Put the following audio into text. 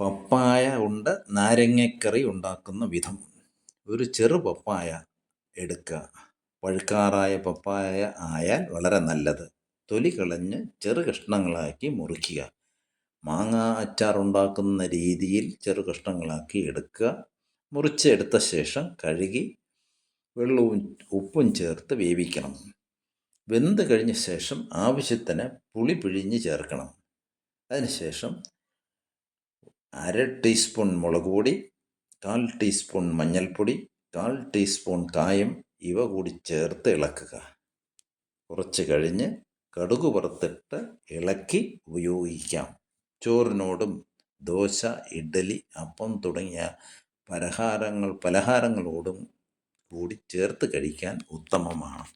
പപ്പായ ഉണ്ട്. നാരങ്ങക്കറി ഉണ്ടാക്കുന്ന വിധം. ഒരു ചെറു പപ്പായ എടുക്കുക പഴുക്കാറായ പപ്പായ ആയാൽ വളരെ നല്ലത്. തൊലി കളഞ്ഞ് ചെറു കഷ്ണങ്ങളാക്കി മുറിക്കുക. മാങ്ങ അച്ചാർ ഉണ്ടാക്കുന്ന രീതിയിൽ ചെറു കഷ്ണങ്ങളാക്കി എടുക്കുക. മുറിച്ചെടുത്ത ശേഷം കഴുകി വെള്ളവും ഉപ്പും ചേർത്ത് വേവിക്കണം. വെന്ത് കഴിഞ്ഞ ശേഷം ആവശ്യത്തിന് പുളി പിഴിഞ്ഞ് ചേർക്കണം. അതിനുശേഷം അര ടീസ്പൂൺ മുളക് പൊടി കാൽ ടീസ്പൂൺ മഞ്ഞൾപ്പൊടി കാൽ ടീസ്പൂൺ കായം ഇവ കൂടി ചേർത്ത് ഇളക്കുക. കുറച്ച് കഴിഞ്ഞ് കടുക് പുറത്തിട്ട് ഇളക്കി ഉപയോഗിക്കാം. ചോറിനോടും ദോശ ഇഡ്ഡലി അപ്പം തുടങ്ങിയ പലഹാരങ്ങൾ പലഹാരങ്ങളോടും കൂടി ചേർത്ത് കഴിക്കാൻ ഉത്തമമാണ്.